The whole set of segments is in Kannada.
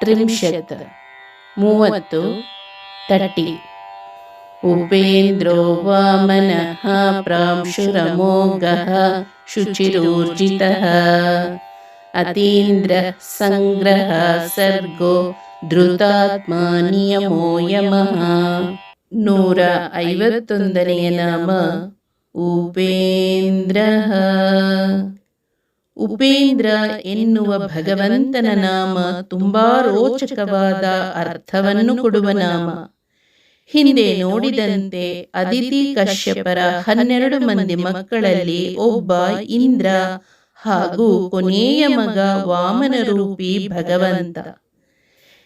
ಸ್ತೋತ್ರ ತ್ರಿಂಶತ್ ಮೂವತ್ತು ತಟಿ ಉಪೇಂದ್ರೋ ವಾಮನಃ ಪ್ರಾಂಶುರಮೋಘಃ ಶುಚಿರೂರ್ಜಿತಃ ಅತೀಂದ್ರ ಸಂಗ್ರಹ ಸರ್ಗೋ ಧೃತಾತ್ಮ ನಿಯಮೋ ಯಮಃ ನೂರ ಐವತ್ತೊಂದನೆಯ ನಾಮ ಉಪೇಂದ್ರ ಉಪೇಂದ್ರ ಎನ್ನುವ ಭಗವಂತನ ನಾಮ ತುಂಬಾ ರೋಚಕವಾದ ಅರ್ಥವನ್ನು ಕೊಡುವ ನಾಮ. ಹಿಂದೆ ನೋಡಿದಂತೆ ಅದಿತಿ ಕಶ್ಯಪರ ಹನ್ನೆರಡು ಮಂದಿ ಮಕ್ಕಳಲ್ಲಿ ಒಬ್ಬ ಇಂದ್ರ ಹಾಗೂ ಕೊನೆಯ ಮಗ ವಾಮನ ರೂಪಿ ಭಗವಂತ.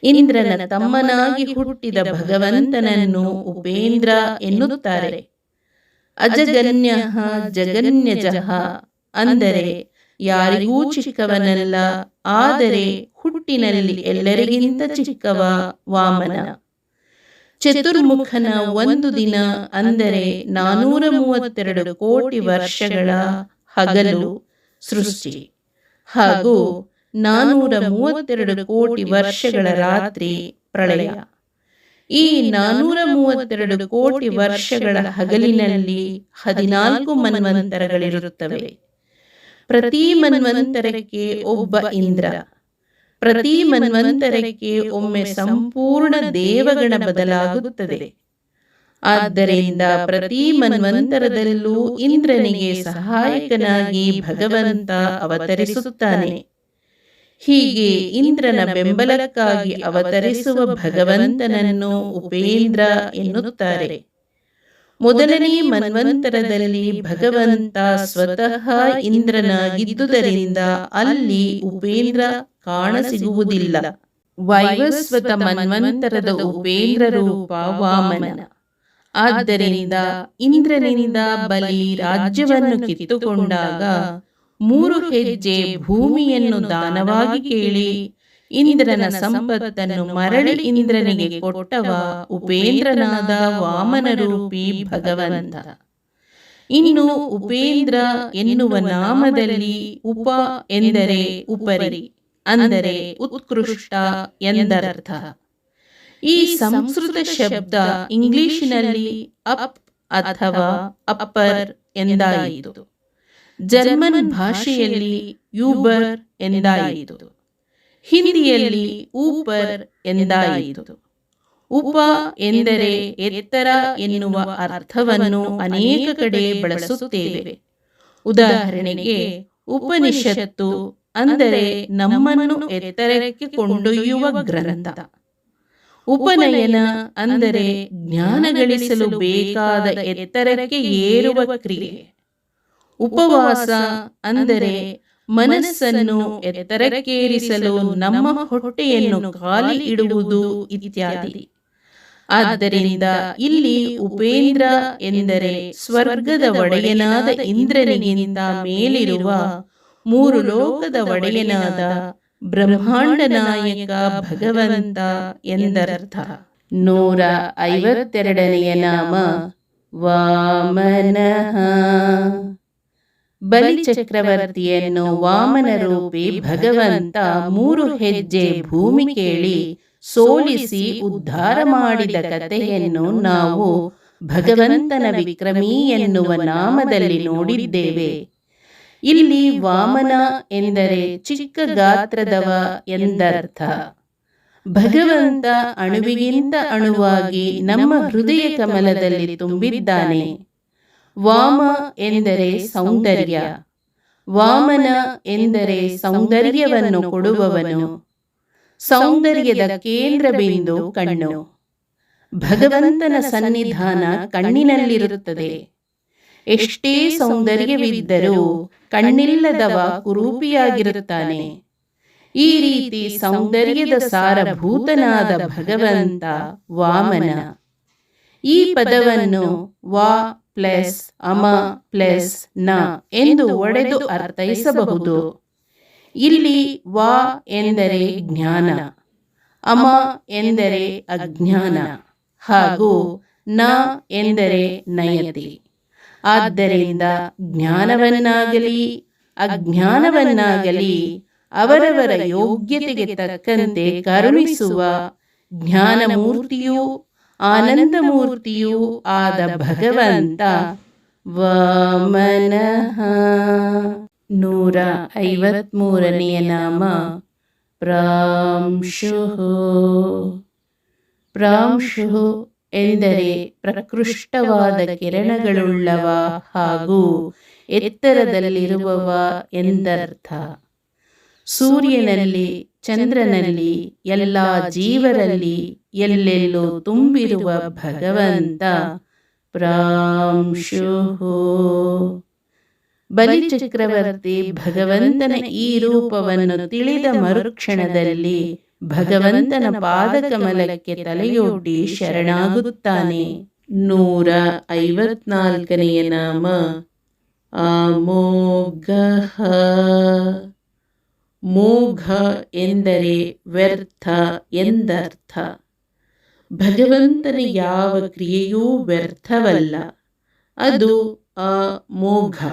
ಇಂದ್ರನ ತಮ್ಮನಾಗಿ ಹುಟ್ಟಿದ ಭಗವಂತನನ್ನು ಉಪೇಂದ್ರ ಎನ್ನುತ್ತಾರೆ. ಅಜಗನ್ಯ ಜಗನ್ಯಜಃ ಅಂದರೆ ಯಾರಿಗೂ ಚಿಕ್ಕವನಲ್ಲ, ಆದರೆ ಹುಟ್ಟಿನಲ್ಲಿ ಎಲ್ಲರಿಗಿಂತ ಚಿಕ್ಕವ ವಾಮನ. ಚತುರ್ಮುಖನ ಒಂದು ದಿನ ಅಂದರೆ ನಾನೂರ ಮೂವತ್ತೆರಡು ಕೋಟಿ ವರ್ಷಗಳ ಹಗಲು ಸೃಷ್ಟಿ. ಹಾಗೂ ನಾನೂರ ಮೂವತ್ತೆರಡು ಕೋಟಿ ವರ್ಷಗಳ ರಾತ್ರಿ ಪ್ರಳಯ. ಈ ನಾನೂರ ಮೂವತ್ತೆರಡು ಕೋಟಿ ವರ್ಷಗಳ ಹಗಲಿನಲ್ಲಿ ಹದಿನಾಲ್ಕು ಮನ್ವಂತರಗಳಿರುತ್ತವೆ. ಪ್ರತಿ ಮನ್ವಂತರಕ್ಕೆ ಒಬ್ಬ ಇಂದ್ರ. ಪ್ರತಿ ಮನ್ವಂತರಕ್ಕೆ ಒಮ್ಮೆ ಸಂಪೂರ್ಣ ದೇವಗಣ ಬದಲಾಗುತ್ತದೆ. ಆದ್ದರಿಂದ ಪ್ರತಿ ಮನ್ವಂತರದಲ್ಲೂ ಇಂದ್ರನಿಗೆ ಸಹಾಯಕನಾಗಿ ಭಗವಂತ ಅವತರಿಸುತ್ತಾನೆ. ಹೀಗೆ ಇಂದ್ರನ ಬೆಂಬಲಕ್ಕಾಗಿ ಅವತರಿಸುವ ಭಗವಂತನನ್ನು ಉಪೇಂದ್ರ ಎನ್ನುತ್ತಾರೆ. ಮೊದಲನೇ ಮನ್ವಂತರದಲ್ಲಿ ಭಗವಂತ ಸ್ವತಃ ಇಂದ್ರನಾಗಿದ್ದುದರಿಂದ ಅಲ್ಲಿ ಉಪೇಂದ್ರ ಕಾಣಸಿಗುವುದಿಲ್ಲ. ವೈವಸ್ವತ ಮನ್ವಂತರದ ಉಪೇಂದ್ರ ರೂಪ ವಾಮನ ಆದ್ದರಿಂದ ಇಂದ್ರನಿಂದ ಬಲಿ ರಾಜ್ಯವನ್ನು ಕಿತ್ತುಕೊಂಡಾಗ ಮೂರು ಹೆಜ್ಜೆ ಭೂಮಿಯನ್ನು ದಾನವಾಗಿ ಕೇಳಿ ಇಂದ್ರನ ಸಂಪತ್ತನ್ನು ಮರಳಿ ಇಂದ್ರನಿಗೆ ಕೊಟ್ಟವ ಉಪೇಂದ್ರನಾದ ವಾಮನ ರೂಪಿ ಭಗವಂತ. ಇನ್ನು ಉಪೇಂದ್ರ ಎನ್ನುವ ನಾಮದಲ್ಲಿ ಉಪ ಎಂದರೆ ಉಪರಿ ಅಂದರೆ ಉತ್ಕೃಷ್ಟ ಎಂದರ್ಥ. ಈ ಸಂಸ್ಕೃತ ಶಬ್ದ ಇಂಗ್ಲಿಷಿನಲ್ಲಿ ಅಪ್ ಅಥವಾ ಅಪ್ಪರ್ ಎಂದಾಯಿತು. ಜರ್ಮನ್ ಭಾಷೆಯಲ್ಲಿ ಯೂಬರ್ ಎಂದಾಯಿತು. ಹಿಂದಿಯಲ್ಲಿ ಊಪರ್ ಎಂದಾಯಿತು. ಉಪ ಎಂದರೆ ಎತ್ತರ ಎನ್ನುವ ಅರ್ಥವನ್ನು ಅನೇಕ ಕಡೆ ಬಳಸುತ್ತೇವೆ. ಉದಾಹರಣೆಗೆ ಉಪನಿಷತ್ತು ಅಂದರೆ ನಮ್ಮನ್ನು ಎತ್ತರಕ್ಕೆ ಕೊಂಡೊಯ್ಯುವ ಗ್ರಂಥ. ಉಪನಯನ ಅಂದರೆ ಜ್ಞಾನ ಗಳಿಸಲು ಬೇಕಾದ ಎತ್ತರಕ್ಕೆ ಏರುವ ಕ್ರಿಯೆ. ಉಪವಾಸ ಅಂದರೆ ಮನಸ್ಸನ್ನು ಎತ್ತರಕ್ಕೇರಿಸಲು ನಮ್ಮ ಹೊಟ್ಟೆಯನ್ನು ಖಾಲಿ ಇಡುವುದು ಇತ್ಯಾದಿ. ಆದ್ದರಿಂದ ಇಲ್ಲಿ ಉಪೇಂದ್ರ ಎಂದರೆ ಸ್ವರ್ಗದ ಒಡೆಯನಾದ ಇಂದ್ರನಿಗಿಂತ ಮೇಲಿರುವ ಮೂರು ಲೋಕದ ಒಡೆಯನಾದ ಬ್ರಹ್ಮಾಂಡ ನಾಯಕ ಭಗವಂತ ಎಂದರ್ಥ. ನೂರ ಐವತ್ತೆರಡನೆಯ ನಾಮ ವಾಮನಃ. ಬಲಿ ಚಕ್ರವರ್ತಿಯನ್ನು ವಾಮನ ರೂಪಿ ಭಗವಂತ ಮೂರು ಹೆಜ್ಜೆ ಭೂಮಿ ಕೇಳಿ ಸೋಲಿಸಿ ಉದ್ಧಾರ ಮಾಡಿದ ಕಥೆಯನ್ನು ನಾವು ಭಗವಂತನ ವಿಕ್ರಮಿ ಎನ್ನುವ ನಾಮದಲ್ಲಿ ನೋಡಿದ್ದೇವೆ. ಇಲ್ಲಿ ವಾಮನ ಎಂದರೆ ಚಿಕ್ಕ ಗಾತ್ರದವ ಎಂದರ್ಥ. ಭಗವಂತ ಅಣುವಿಗಿಂತ ಅಣುವಾಗಿ ನಮ್ಮ ಹೃದಯ ಕಮಲದಲ್ಲಿ ತುಂಬಿದ್ದಾನೆ. ವಾಮ ಎಂದರೆ ಸೌಂದರ್ಯ. ವಾಮನ ಎಂದರೆ ಸೌಂದರ್ಯವನ್ನು ಕೊಡುವವನು. ಸೌಂದರ್ಯದ ಕೇಂದ್ರ ಬಿಂದು ಕಣ್ಣು. ಭಗವಂತನ ಸನ್ನಿಧಾನ ಕಣ್ಣಿನಲ್ಲಿರುತ್ತದೆ. ಎಷ್ಟೇ ಸೌಂದರ್ಯವಿದ್ದರೂ ಕಣ್ಣಿಲ್ಲದವ ಕುರೂಪಿಯಾಗಿರುತ್ತಾನೆ. ಈ ರೀತಿ ಸೌಂದರ್ಯದ ಸಾರಭೂತನಾದ ಭಗವಂತ ವಾಮನ. ಈ ಪದವನ್ನು ವಾ ಪ್ಲಸ್ ಅಮ ಪ್ಲಸ್ನ ಎಂದು ಒಡೆದು ಅರ್ಥೈಸಬಹುದು. ಇಲ್ಲಿ ವಾ ಎಂದರೆ ಜ್ಞಾನ, ಅಮ ಎಂದರೆ ಅಜ್ಞಾನ, ಹಾಗೂ ನ ಎಂದರೆ ನಯತಿ. ಆದ್ದರಿಂದ ಜ್ಞಾನವನ್ನಾಗಲಿ, ಅಜ್ಞಾನವನ್ನಾಗಲಿ, ಅವರವರ ಯೋಗ್ಯತೆಗೆ ತಕ್ಕಂತೆ ಕರುಣಿಸುವ ಜ್ಞಾನಮೂರ್ತಿಯೂ ಆನಂದಮೂರ್ತಿಯೂ ಆದ ಭಗವಂತ ವಾಮನಃ. ನೂರ ಐವತ್ಮೂರನೆಯ ನಾಮ ಪ್ರಾಂಶು. ಪ್ರಾಂಶು ಎಂದರೆ ಪ್ರಕೃಷ್ಟವಾದ ಕಿರಣಗಳುಳ್ಳವ ಹಾಗೂ ಎತ್ತರದಲ್ಲಿರುವವ ಎಂದರ್ಥ. ಸೂರ್ಯನಲ್ಲಿ, ಚಂದ್ರನಲ್ಲಿ, ಎಲ್ಲ ಜೀವರಲ್ಲಿ ಎಲ್ಲೆಲ್ಲೂ ತುಂಬಿರುವ ಭಗವಂತ ಪ್ರಾಂಶು ಬಲಿಚಕ್ರವರ್ತಿ ಭಗವಂತನ ಈ ರೂಪವನ್ನು ತಿಳಿದ ಮರುಕ್ಷಣದಲ್ಲಿ ಭಗವಂತನ ಪಾದಕಮಲಕ್ಕೆ ತಲೆಯೊಡ್ಡಿ ಶರಣಾಗುತ್ತಾನೆ. ನೂರ ಐವತ್ನಾಲ್ಕನೆಯ ನಾಮ ಅಮೋಘ ಮೋಘ ಎಂದರೆ ವ್ಯರ್ಥ ಎಂದರ್ಥ. ಭಗವಂತನ ಯಾವ ಕ್ರಿಯೆಯೂ ವ್ಯರ್ಥವಲ್ಲ. ಅದು ಅಮೋಘ.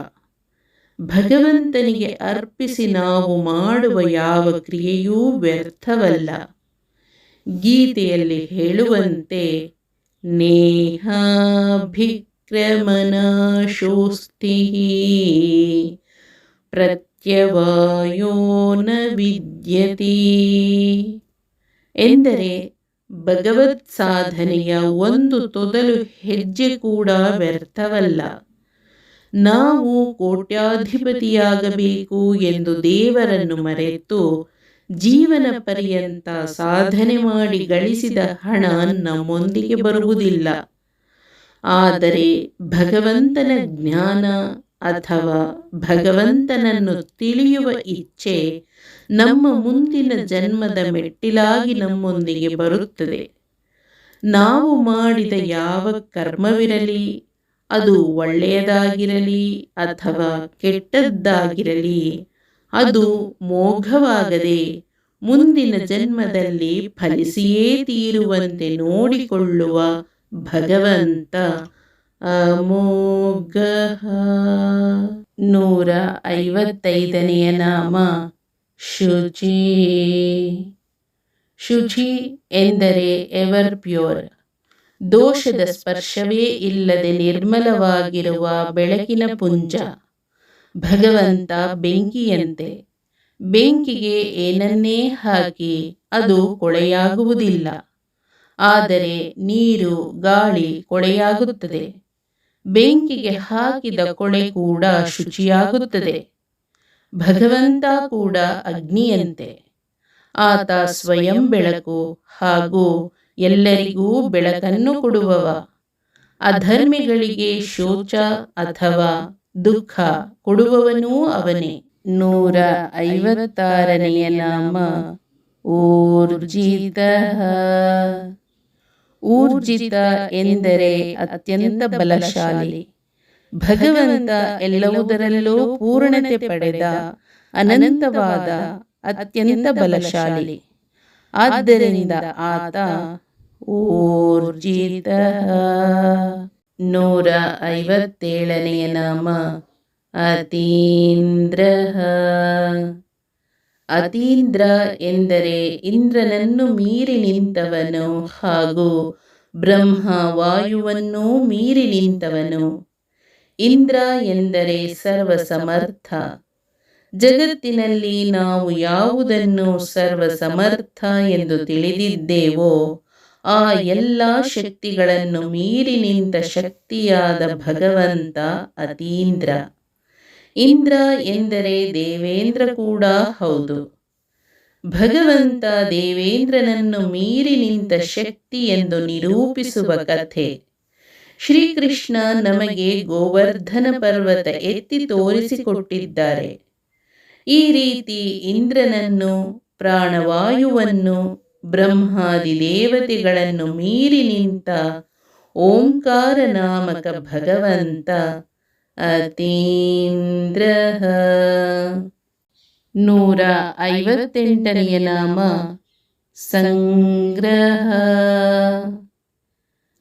ಭಗವಂತನಿಗೆ ಅರ್ಪಿಸಿ ನಾವು ಮಾಡುವ ಯಾವ ಕ್ರಿಯೆಯೂ ವ್ಯರ್ಥವಲ್ಲ. ಗೀತೆಯಲ್ಲಿ ಹೇಳುವಂತೆ, ನೇಹಾಭಿಕ್ರಮನಾಶೋಸ್ತಿ ಪ್ರತ್ಯವಾಯೋ ನ ವಿದ್ಯತಿ ಎಂದರೆ ಭಗವತ್ ಸಾಧನೆಯ ಒಂದು ತೊದಲು ಹೆಜ್ಜೆ ಕೂಡ ವ್ಯರ್ಥವಲ್ಲ. ನಾವು ಕೋಟ್ಯಾಧಿಪತಿಯಾಗಬೇಕು ಎಂದು ದೇವರನ್ನು ಮರೆತು ಜೀವನ ಪರ್ಯಂತ ಸಾಧನೆ ಮಾಡಿ ಗಳಿಸಿದ ಹಣ ನಮ್ಮೊಂದಿಗೆ ಬರುವುದಿಲ್ಲ. ಆದರೆ ಭಗವಂತನ ಜ್ಞಾನ ಅಥವಾ ಭಗವಂತನನ್ನು ತಿಳಿಯುವ ಇಚ್ಛೆ ನಮ್ಮ ಮುಂದಿನ ಜನ್ಮದ ಮೆಟ್ಟಿಲಾಗಿ ನಮ್ಮೊಂದಿಗೆ ಬರುತ್ತದೆ. ನಾವು ಮಾಡಿದ ಯಾವ ಕರ್ಮವಿರಲಿ, ಅದು ಒಳ್ಳೆಯದಾಗಿರಲಿ ಅಥವಾ ಕೆಟ್ಟದ್ದಾಗಿರಲಿ, ಅದು ಮೋಘವಾಗದೆ ಮುಂದಿನ ಜನ್ಮದಲ್ಲಿ ಫಲಿಸಿಯೇ ತೀರುವಂತೆ ನೋಡಿಕೊಳ್ಳುವ ಭಗವಂತ. ಅಮೋಘ. ನೂರ ಐವತ್ತೈದನೆಯ ನಾಮ. ಶುಚಿ. ಶುಚಿ ಎಂದರೆ ಎವರ್ ಪ್ಯೂರ್ ದೋಷದ ಸ್ಪರ್ಶವೇ ಇಲ್ಲದೆ ನಿರ್ಮಲವಾಗಿರುವ ಬೆಳಕಿನ ಪುಂಜ. ಭಗವಂತ ಬೆಂಕಿಯಂತೆ. ಬೆಂಕಿಗೆ ಏನನ್ನೇ ಹಾಕಿ ಅದು ಕೊಳೆಯಾಗುವುದಿಲ್ಲ. ಆದರೆ ನೀರು, ಗಾಳಿ ಕೊಳೆಯಾಗುತ್ತದೆ. ಬೆಂಕಿಗೆ ಹಾಕಿದ ಕೊಳೆ ಕೂಡ ಶುಚಿಯಾಗುತ್ತದೆ. ಭಗವಂತ ಕೂಡ ಅಗ್ನಿಯಂತೆ. ಆತ ಸ್ವಯಂ ಬೆಳಕು ಹಾಗೂ ಎಲ್ಲರಿಗೂ ಬೆಳಕನ್ನು ಕೊಡುವವ. ಅಧರ್ಮಿಗಳಿಗೆ ಶೋಚ ಅಥವಾ ದುಃಖ ಕೊಡುವವನೂ ಅವನೇ. ನೂರ ಐವತ್ತಾರನೆಯ ನಾಮ ಊರ್ಜಿತ. ಊರ್ಜಿತ ಎಂದರೆ ಅತ್ಯಂತ ಬಲಶಾಲಿ. ಭಗವಂತ ಎಲ್ಲವುದರಲ್ಲೂ ಪೂರ್ಣತೆ ಪಡೆದ, ಅನಂತವಾದ, ಅತ್ಯಂತ ಬಲಶಾಲಿ. ಆದ್ದರಿಂದ ಆತ ಊರ್ಜಿತ. ನೂರ ಐವತ್ತೇಳನೆಯ ನಾಮ ಅತೀಂದ್ರ. ಅತೀಂದ್ರ ಎಂದರೆ ಇಂದ್ರನನ್ನು ಮೀರಿ ನಿಂತವನು ಹಾಗೂ ಬ್ರಹ್ಮ ವಾಯುವನ್ನೂ ಮೀರಿ ನಿಂತವನು. ಇಂದ್ರ ಎಂದರೆ ಸರ್ವ ಸಮರ್ಥ ಜಗತ್ತಿನಲ್ಲಿ ನಾವು ಯಾವುದನ್ನು ಸರ್ವ ಸಮರ್ಥ ಎಂದು ತಿಳಿದಿದ್ದೇವೋ, ಆ ಎಲ್ಲ ಶಕ್ತಿಗಳನ್ನು ಮೀರಿ ನಿಂತ ಶಕ್ತಿಯಾದ ಭಗವಂತ ಅತೀಂದ್ರ. ಇಂದ್ರ ಎಂದರೆ ದೇವೇಂದ್ರ ಕೂಡ ಹೌದು. ಭಗವಂತ ದೇವೇಂದ್ರನನ್ನು ಮೀರಿ ನಿಂತ ಶಕ್ತಿ ಎಂದು ನಿರೂಪಿಸುವ ಕಥೆ. ಶ್ರೀಕೃಷ್ಣ ನಮಗೆ ಗೋವರ್ಧನ ಪರ್ವತ ಎತ್ತಿ ತೋರಿಸಿಕೊಟ್ಟಿದ್ದಾರೆ. ಈ ರೀತಿ ಇಂದ್ರನನ್ನು, ಪ್ರಾಣವಾಯುವನ್ನು, ಬ್ರಹ್ಮಾದಿ ದೇವತೆಗಳನ್ನು ಮೀರಿ ನಿಂತ ಓಂಕಾರ ನಾಮಕ ಭಗವಂತ ಅತೀಂದ್ರ. ನೂರ ಐವತ್ತೆಂಟನೆಯ ನಾಮ ಸಂಗ್ರಹ.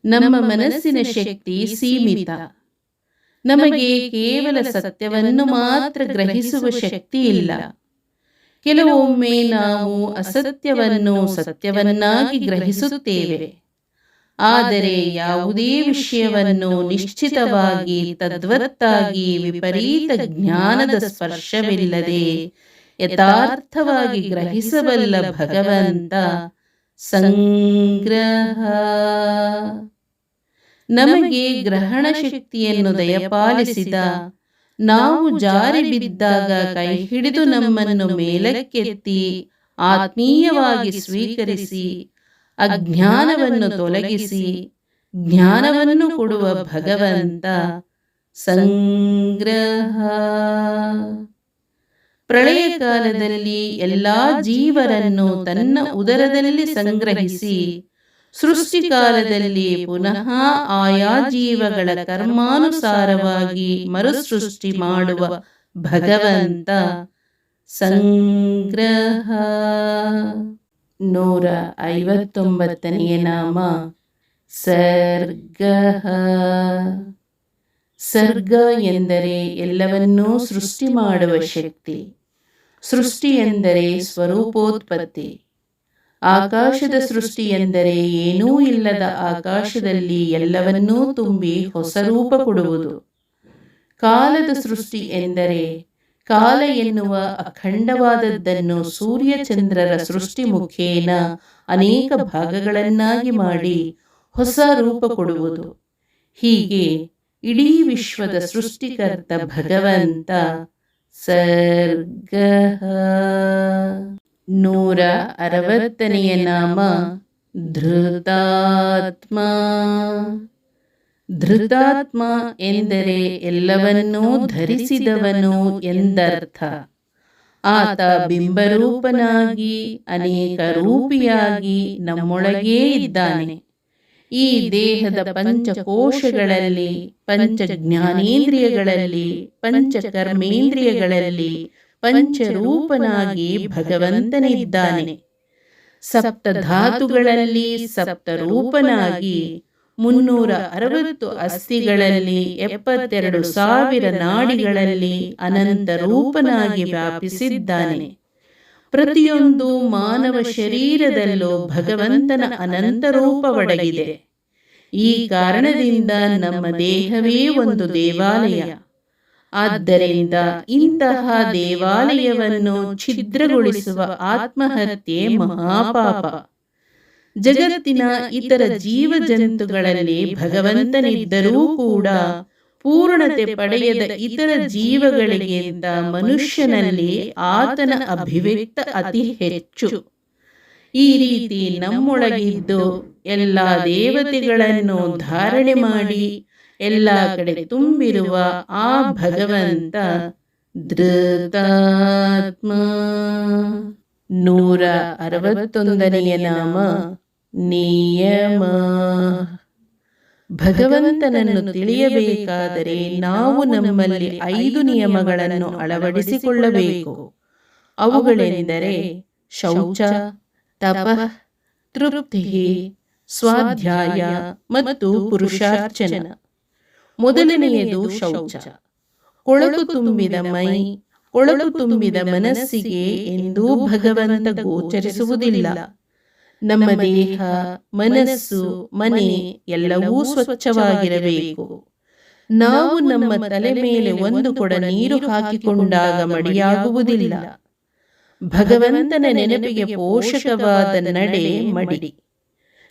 ನಮ್ಮ ಮನಸ್ಸಿನ ಶಕ್ತಿ ಸೀಮಿತ. ನಮಗೆ ಕೇವಲ ಸತ್ಯವನ್ನು ಮಾತ್ರ ಗ್ರಹಿಸುವ ಶಕ್ತಿ ಇಲ್ಲ. ಕೆಲವೊಮ್ಮೆ ನಾವು ಅಸತ್ಯವನ್ನು ಸತ್ಯವನ್ನಾಗಿ ಗ್ರಹಿಸುತ್ತೇವೆ. ಆದರೆ ಯಾವುದೇ ವಿಷಯವನ್ನು ನಿಶ್ಚಿತವಾಗಿ ತದ್ವತ್ತಾಗಿ ವಿಪರೀತ ಜ್ಞಾನದ ಸ್ಪರ್ಶವಿಲ್ಲದೆ ಯಥಾರ್ಥವಾಗಿ ಗ್ರಹಿಸಬಲ್ಲ ಭಗವಂತ ಸಂಗ್ರಹ. ನಮಗೆ ಗ್ರಹಣ ಶಕ್ತಿಯನ್ನು ದಯಪಾಲಿಸಿದ ನಾವು ಜಾರಿ ಬಿದ್ದಾಗ ಕೈ ಹಿಡಿದು ನಮ್ಮನ್ನು ಮೇಲಕ್ಕೆತ್ತಿ ಆತ್ಮೀಯವಾಗಿ ಸ್ವೀಕರಿಸಿ ಅಜ್ಞಾನವನ್ನು ತೊಲಗಿಸಿ ಜ್ಞಾನವನ್ನು ಕೊಡುವ ಭಗವಂತ ಸಂಗ್ರಹ. ಪ್ರಳಯ ಕಾಲದಲ್ಲಿ ಎಲ್ಲಾ ಜೀವರನ್ನು ತನ್ನ ಉದರದಲ್ಲಿ ಸಂಗ್ರಹಿಸಿ ಸೃಷ್ಟಿಕಾಲದಲ್ಲಿ ಪುನಃ ಆಯಾ ಜೀವಗಳ ಕರ್ಮಾನುಸಾರವಾಗಿ ಮರುಸೃಷ್ಟಿ ಮಾಡುವ ಭಗವಂತ ಸಂಗ್ರಹ. ನೂರ ಐವತ್ತೊಂಬತ್ತನೆಯ ನಾಮ. ಸರ್ಗ ಸರ್ಗ ಎಂದರೆ ಎಲ್ಲವನ್ನೂ ಸೃಷ್ಟಿ ಮಾಡುವ ಶಕ್ತಿ. ಸೃಷ್ಟಿ ಎಂದರೆ ಸ್ವರೂಪೋತ್ಪತ್ತಿ. ಆಕಾಶದ ಸೃಷ್ಟಿ ಎಂದರೆ ಏನೂ ಇಲ್ಲದ ಆಕಾಶದಲ್ಲಿ ಎಲ್ಲವನ್ನೂ ತುಂಬಿ ಹೊಸ ರೂಪ ಕೊಡುವುದು. ಕಾಲದ ಸೃಷ್ಟಿ ಎಂದರೆ ಕಾಲ ಎನ್ನುವ ಅಖಂಡವಾದದ್ದನ್ನು ಸೂರ್ಯಚಂದ್ರರ ಸೃಷ್ಟಿ ಮುಖೇನ ಅನೇಕ ಭಾಗಗಳನ್ನಾಗಿ ಮಾಡಿ ಹೊಸ ರೂಪ ಕೊಡುವುದು. ಹೀಗೆ ಇಡೀ ವಿಶ್ವದ ಸೃಷ್ಟಿಕರ್ತ ಭಗವಂತ ಸರ್ಗ ನೂರ ಅರವತ್ತನೆಯ ನಾಮ ಧೃತಾತ್ಮ. ಧೃತಾತ್ಮ ಎಂದರೆ ಎಲ್ಲವನ್ನೂ ಧರಿಸಿದವನು ಎಂದರ್ಥ. ಆತ ಬಿಂಬರೂಪನಾಗಿ, ಅನೇಕ ರೂಪಿಯಾಗಿ ನಮ್ಮೊಳಗೇ ಇದ್ದಾನೆ. ಈ ದೇಹದ ಪಂಚಕೋಶಗಳಲ್ಲಿ ಪಂಚ ಜ್ಞಾನೇಂದ್ರಿಯಗಳಲ್ಲಿ ಪಂಚಕರ್ಮೇಂದ್ರಿಯಗಳಲ್ಲಿ ಪಂಚರೂಪನಾಗಿ ಭಗವಂತನಿದ್ದಾನೆ. ಸಪ್ತ ಧಾತುಗಳಲ್ಲಿ ಸಪ್ತ ರೂಪನಾಗಿ ಮುನ್ನೂರ ಅರವತ್ತು ಅಸ್ಥಿಗಳಲ್ಲಿ ಎಪ್ಪತ್ತೆರಡು ಸಾವಿರ ನಾಡಿಗಳಲ್ಲಿ ಅನಂತ ರೂಪನಾಗಿ ವ್ಯಾಪಿಸಿದ್ದಾನೆ. ಪ್ರತಿಯೊಂದು ಮಾನವ ಶರೀರದಲ್ಲೂ ಭಗವಂತನ ಅನಂತ ರೂಪವಡಗಿದೆ ಈ ಕಾರಣದಿಂದ ನಮ್ಮ ದೇಹವೇ ಒಂದು ದೇವಾಲಯ. ಆದ್ದರಿಂದ ಇಂತಹ ದೇವಾಲಯವನ್ನು ಛಿದ್ರಗೊಳಿಸುವ ಆತ್ಮಹತ್ಯೆ ಮಹಾಪಾಪ. ಜಗತ್ತಿನ ಇತರ ಜೀವ ಜಂತುಗಳಲ್ಲಿ ಭಗವಂತನಿದ್ದರೂ ಕೂಡ ಪೂರ್ಣತೆ ಪಡೆಯದ ಇತರ ಜೀವಗಳಿಗಿಂತ ಮನುಷ್ಯನಲ್ಲಿ ಆತನ ಅಭಿವ್ಯಕ್ತ ಅತಿ ಹೆಚ್ಚು. ಈ ರೀತಿ ನಮ್ಮೊಳಗಿದ್ದು ಎಲ್ಲ ದೇವತೆಗಳನ್ನು ಧಾರಣೆ ಮಾಡಿ ಎಲ್ಲ ಕಡೆ ತುಂಬಿರುವ ಆ ಭಗವಂತ ಧೃತಾತ್ಮ. ನೂರ ಅರವತ್ತೊಂದನೆಯ ನಾಮ. ನಿಯಮ. ಭಗವಂತನನ್ನು ತಿಳಿಯಬೇಕಾದರೆ ನಾವು ನಮ್ಮಲ್ಲಿ ಐದು ನಿಯಮಗಳನ್ನು ಅಳವಡಿಸಿಕೊಳ್ಳಬೇಕು. ಅವುಗಳೆಂದರೆ ಶೌಚ, ತಪ, ತೃಪ್ತಿ, ಸ್ವಾಧ್ಯಾಯ ಮತ್ತು ಪುರುಷಾರ್ಚನ. ಮೊದಲನೆಯದು ಶೌಚ. ಕೊಳಕು ತುಂಬಿದ ಮೈ, ಕೊಳಕು ತುಂಬಿದ ಮನಸ್ಸಿಗೆ ಎಂದೂ ಭಗವಂತ ಗೋಚರಿಸುವುದಿಲ್ಲ. ನಮ್ಮ ದೇಹ ಮನಸ್ಸು ಮನೆ ಎಲ್ಲವೂ ಸ್ವಚ್ಛವಾಗಿರಬೇಕು ನಾವು ನಮ್ಮ ತಲೆ ಮೇಲೆ ಒಂದು ಕೊಡ ನೀರು ಹಾಕಿಕೊಂಡಾಗ ಮಡಿಯಾಗುವುದಿಲ್ಲ ಭಗವಂತನ ನೆನಪಿಗೆ ಪೋಷಕವಾದ ನಡೆ ಮಡಿ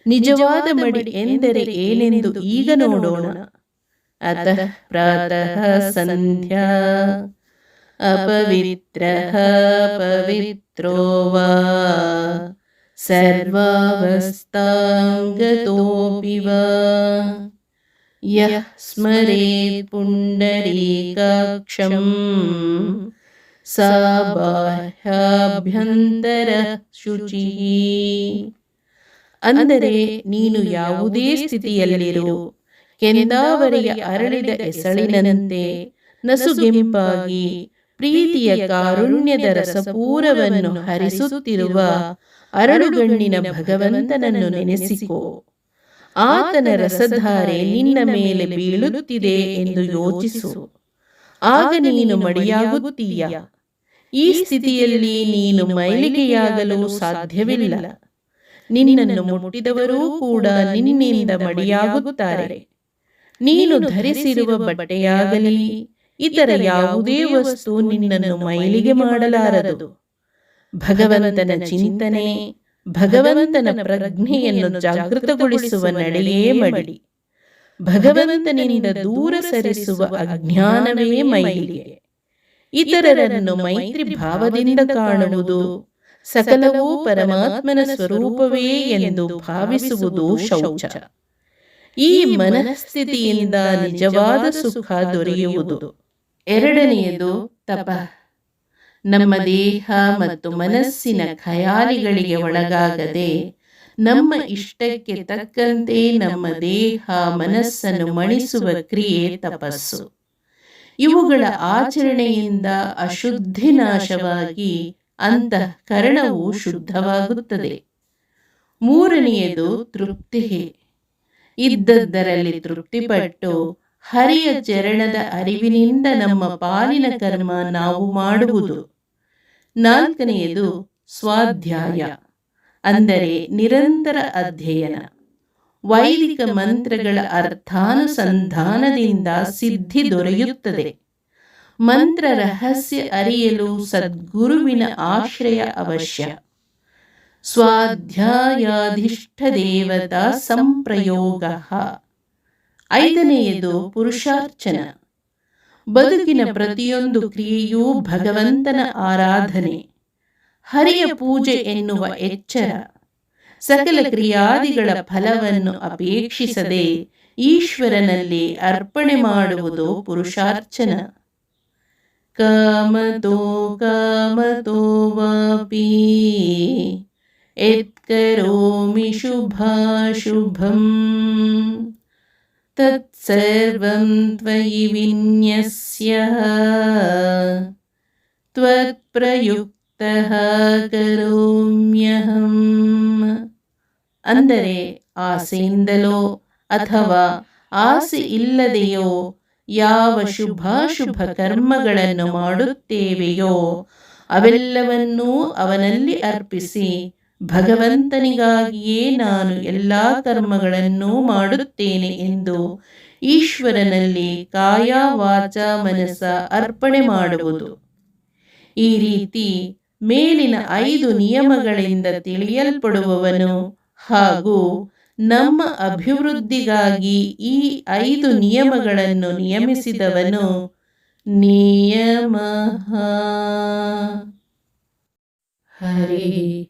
ನಿಜವಾದ ಮಡಿ ಎಂದರೆ ಏನೆಂದು ಈಗ ನೋಡೋಣ ಅತಃ ಪ್ರಾತಃ ಸಂಧ್ಯಾ अपवित्रः पवित्रो वा सर्वावस्थाङ्गतोऽपि वा यः स्मरेत् पुण्डरीकाक्षं ಸ ಬಾಹ್ಯಾಭ್ಯಂತರ ಶುಚಿ ಅಂದರೆ ನೀನು ಯಾವುದೇ ಸ್ಥಿತಿಯಲ್ಲಿರು ಕೆಂದಾವರಿಯ ಅರಳಿದ ಎಸಳಿನಂತೆ ನಸುಗೆಂಪಾಗಿ ಪ್ರೀತಿಯ ಕಾರುಣ್ಯದ ರಸಪೂರವನ್ನು ಹರಿಸುತ್ತಿರುವ ಅರಳುಗಣ್ಣಿನ ಭಗವಂತನನ್ನು ನೆನೆಸಿಕೋ. ಆತನ ರಸಧಾರೆ ನಿನ್ನ ಮೇಲೆ ಬೀಳುತ್ತಿದೆ ಎಂದು ಯೋಚಿಸು. ಆಗ ನೀನು ಮಡಿಯಾಗುತ್ತೀಯ. ಈ ಸ್ಥಿತಿಯಲ್ಲಿ ನೀನು ಮೈಲಿಗೆಯಾಗಲು ಸಾಧ್ಯವಿಲ್ಲ. ನಿನ್ನನ್ನು ಮುಟ್ಟಿದವರೂ ಕೂಡ ನಿನ್ನಿಂದ ಮಡಿಯಾಗುತ್ತಾರೆ. ನೀನು ಧರಿಸಿರುವ ಬಟ್ಟೆಯಾಗಲಿ ಇತರ ಯಾವುದೇ ವಸ್ತು ನಿನ್ನನ್ನು ಮೈಲಿಗೆ ಮಾಡಲಾರದು. ಭಗವಂತನ ಚಿಂತನೆ ಭಗವಂತನ ಪ್ರಜ್ಞೆಯನ್ನು ಜಾಗೃತಗೊಳಿಸುವ ನಡೆಯೇ ಮಡಿ. ಭಗವಂತನಿಂದ ದೂರ ಸರಿಸುವ ಅಜ್ಞಾನವೇ ಮೈಲಿಗೆ. ಇತರರನ್ನು ಮೈತ್ರಿ ಭಾವದಿಂದ ಕಾಣುವುದು ಸಕಲವೂ ಪರಮಾತ್ಮನ ಸ್ವರೂಪವೇ ಎಂದು ಭಾವಿಸುವುದು ಶೌಚ. ಈ ಮನಸ್ಥಿತಿಯಿಂದ ನಿಜವಾದ ಸುಖ ದೊರೆಯುವುದು. ಎರಡನೆಯದು ತಪ. ನಮ್ಮ ದೇಹ ಮತ್ತು ಮನಸ್ಸಿನ ಖಯಾಲಿಗಳಿಗೆ ಒಳಗಾಗದೆ ನಮ್ಮ ಇಷ್ಟಕ್ಕೆ ತಕ್ಕಂತೆ ನಮ್ಮ ದೇಹ, ಮನಸ್ಸನ್ನು ಮಣಿಸುವ ಕ್ರಿಯೆ ತಪಸ್ಸು. ಇವುಗಳ ಆಚರಣೆಯಿಂದ ಅಶುದ್ಧಿ ನಾಶವಾಗಿ ಅಂತಃಕರಣವು ಶುದ್ಧವಾಗುತ್ತದೆ. ಮೂರನೆಯದು ತೃಪ್ತಿ. ಇದ್ದದ್ದರಲ್ಲಿ ತೃಪ್ತಿಪಟ್ಟು ಹರಿಯ ಚರಣದ ಅರಿವಿನಿಂದ ನಮ್ಮ ಪಾಲಿನ ಕರ್ಮ ನಾವು ಮಾಡುವುದು. ನಾಲ್ಕನೆಯದು ಸ್ವಾಧ್ಯಾಯ, ಅಂದರೆ ನಿರಂತರ ಅಧ್ಯಯನ. ವೈದಿಕ ಮಂತ್ರಗಳ ಅರ್ಥಾನುಸಂಧಾನದಿಂದ ಸಿದ್ಧಿ ದೊರೆಯುತ್ತದೆ. ಮಂತ್ರ ರಹಸ್ಯ ಅರಿಯಲು ಸದ್ಗುರುವಿನ ಆಶ್ರಯ ಅವಶ್ಯ. ಸ್ವಾಧ್ಯಾಯಾಧಿಷ್ಠ ದೇವತಾ ಸಂಪ್ರಯೋಗ. ಐದನೆಯದು ಪುರುಷಾರ್ಚನ. ಬದುಕಿನ ಪ್ರತಿಯೊಂದು ಕ್ರಿಯೆಯೂ ಭಗವಂತನ ಆರಾಧನೆ. ಹರಿಯ ಪೂಜೆ ಎನ್ನುವ ಎಚ್ಚರ. ಸಕಲ ಕ್ರಿಯಾದಿಗಳ ಫಲವನ್ನು ಅಪೇಕ್ಷಿಸದೆ ಈಶ್ವರನಲ್ಲಿ ಅರ್ಪಣೆ ಮಾಡುವುದು ಪುರುಷಾರ್ಚನ. ಕಾಮತೋ ಕಾಮತೋ ವಾಪಿ ಎತ್ಕರೋಮಿ ಶುಭಾಶುಭಂ. ತತ್ಸರ್ವಂ ತ್ವಯಿ ವಿನ್ಯಸ್ಯ ತ್ವತ್ಪ್ರಯುಕ್ತಃ ಕರೋಮ್ಯಹಂ ಅಂದರೆ ಆಸೆಯಿಂದಲೋ ಅಥವಾ ಆಸೆ ಇಲ್ಲದೆಯೋ ಯಾವ ಶುಭಾಶುಭ ಕರ್ಮಗಳನ್ನು ಮಾಡುತ್ತೇವೆಯೋ ಅವೆಲ್ಲವನ್ನೂ ಅವನಲ್ಲಿ ಅರ್ಪಿಸಿ ಭಗವಂತನಿಗಾಗಿಯೇ ನಾನು ಎಲ್ಲ ಕರ್ಮಗಳನ್ನು ಮಾಡುತ್ತೇನೆ ಎಂದು ಈಶ್ವರನಲ್ಲಿ ಕಾಯ ವಾಚ ಮನಸ್ಸ ಅರ್ಪಣೆ ಮಾಡುವುದು. ಈ ರೀತಿ ಮೇಲಿನ ಐದು ನಿಯಮಗಳಿಂದ ತಿಳಿಯಲ್ಪಡುವವನು ಹಾಗೂ ನಮ್ಮ ಅಭಿವೃದ್ಧಿಗಾಗಿ ಈ ಐದು ನಿಯಮಗಳನ್ನು ನಿಯಮಿಸಿದವನು ನಿಯಮ. ಹರಿ